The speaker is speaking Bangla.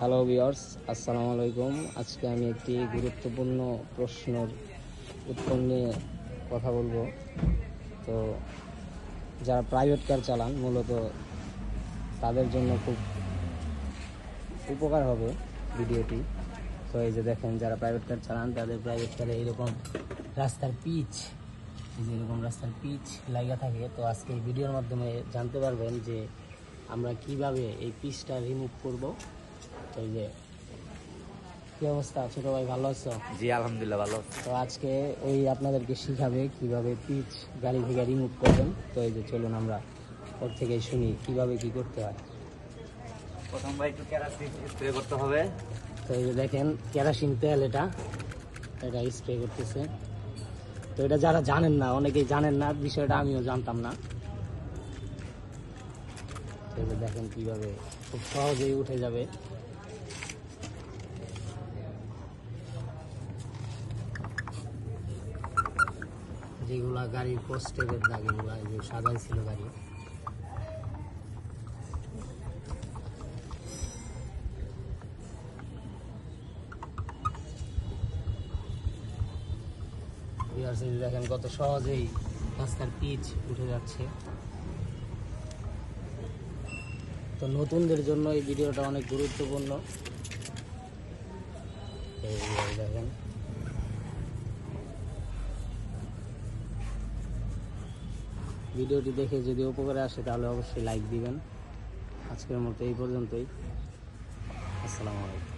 হ্যালো ভিওর্স আসসালামু আলাইকুম আজকে আমি একটি গুরুত্বপূর্ণ প্রশ্নের উত্তর নিয়ে কথা বলব। তো যারা প্রাইভেট কার চালান, মূলত তাদের জন্য খুব উপকার হবে ভিডিওটি। তো এই যে দেখেন, যারা প্রাইভেট কার চালান, তাদের প্রাইভেট কারে এইরকম রাস্তার পিচ এই যে এরকম রাস্তার পিচ লাগা থাকে। তো আজকে এই ভিডিওর মাধ্যমে জানতে পারবেন যে আমরা কীভাবে এই পিচটা রিমুভ করব। এই যে কি অবস্থা? ছোট ভাই ভালো আছো? জি আলহামদুলিল্লাহ ভালো তো আজকে ওই আপনাদেরকে শিখাবে কীভাবে পিচ গাড়ি থেকে রিমুভ করবেন। তো এই যে চলুন আমরা ওর থেকে শুনি কীভাবে কি করতে হয়। প্রথম ভাই একটু কেরাসিন স্প্রে করতে হবে। তো এই যে দেখেন কেরাসিন তেল এটা। এটা স্প্রে করতেছে। তো এটা যারা জানেন না অনেকেই জানেন না বিষয়টা আমিও জানতাম না। দেখেন কীভাবে খুব সহজেই উঠে যাবে। যেগুলা গাড়ির পোস্টের দাগ যে সাদাই ছিল গাড়ি। দেখেন কত সহজেই রাস্তার পিচ উঠে যাচ্ছে। তো নতুনদের জন্য এই ভিডিওটা অনেক গুরুত্বপূর্ণ। দেখেন। ভিডিওটি দেখে যদি উপকারে আসে, তাহলে অবশ্যই লাইক দিবেন। আজকের মতো এই পর্যন্তই। আসসালামু আলাইকুম।